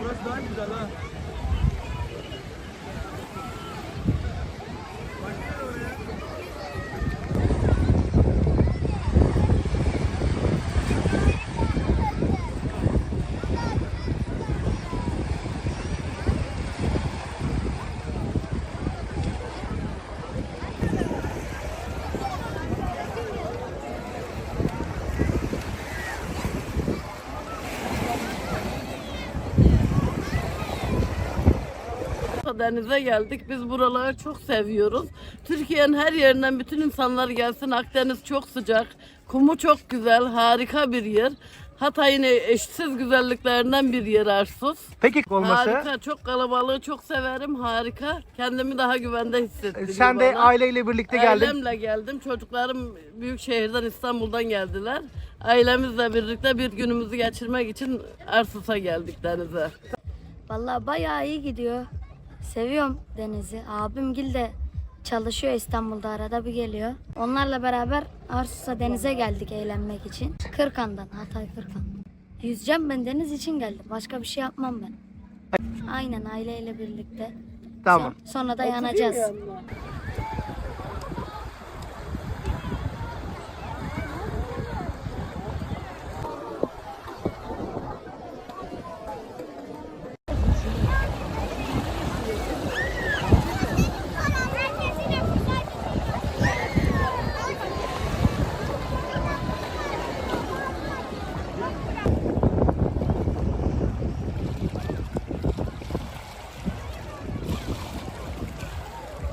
Burası daha güzel. Denize geldik. Biz buraları çok seviyoruz. Türkiye'nin her yerinden bütün insanlar gelsin. Akdeniz çok sıcak. Kumu çok güzel. Harika bir yer. Hatay'ın eşsiz güzelliklerinden bir yer Arsuz. Peki olması Harika. Çok kalabalığı çok severim. Harika. Kendimi daha güvende hissettiriyor sen de bana. aileyle birlikte geldin. Ailemle geldim. Çocuklarım büyük şehirden İstanbul'dan geldiler. Ailemizle birlikte bir günümüzü geçirmek için Arsus'a geldik denize. Vallahi bayağı iyi gidiyor. Seviyorum denizi. Abim Gil de çalışıyor İstanbul'da arada bir geliyor. Onlarla beraber Arsus'a denize geldik eğlenmek için. Kırkan'dan, Hatay Kırkan. Yüzeceğim ben deniz için geldim. Başka bir şey yapmam ben. Aynen aileyle birlikte. Tamam. Son- sonra da yanacağız.